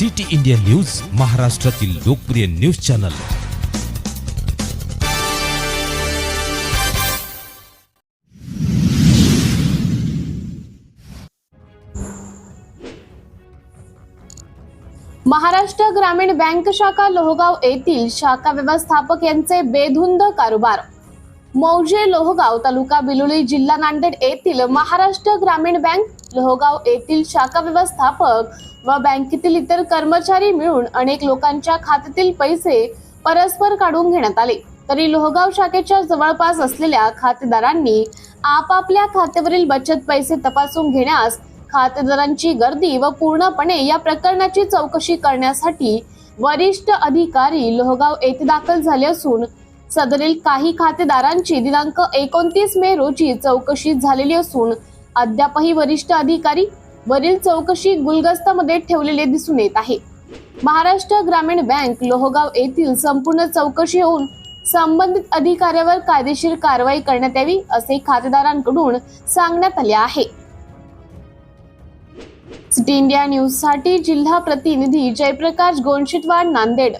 City India news महाराष्ट्रातील लोकप्रिय news channel. Maharashtra ग्रामीण बँक शाखा लोहगाव येथील शाखा व्यवस्थापक यांचे बेधुंद कारोबार. मौजे लोहगाव तालुका बिलोली जिल्हा नांदेड येथील महाराष्ट्र ग्रामीण बँक लोहगाव येथील शाखा व्यवस्थापक व बँकेतील इतर कर्मचारी मिळून अनेक लोकांच्या खात्यातील पैसे परस्पर काढून घेण्यात आले. तरी लोहगाव शाखेच्या जवळपास असलेल्या खातेदारांनी आपापल्या खात्यावरील बचत पैसे तपासून घेण्यास खातेदारांची गर्दी व पूर्णपणे या प्रकरणाची चौकशी करण्यासाठी वरिष्ठ अधिकारी लोहगाव येथे दाखल झाले असून सदरील काही खातेदारांची दिनांक एकोणतीस मे रोजी चौकशी झालेली असून अद्यापही वरिष्ठ अधिकारी वरील चौकशी गुलगस्तामध्ये ठेवलेले दिसून येत आहे. महाराष्ट्र ग्रामीण बँक लोहगाव येथील संपूर्ण चौकशी होऊन संबंधित अधिकाऱ्यावर कायदेशीर कारवाई करण्यात यावी असे खातेदारांकडून सांगण्यात आले आहे. सिटी इंडिया न्यूजसाठी जिल्हा प्रतिनिधी जयप्रकाश गोंशिटवाड नांदेड.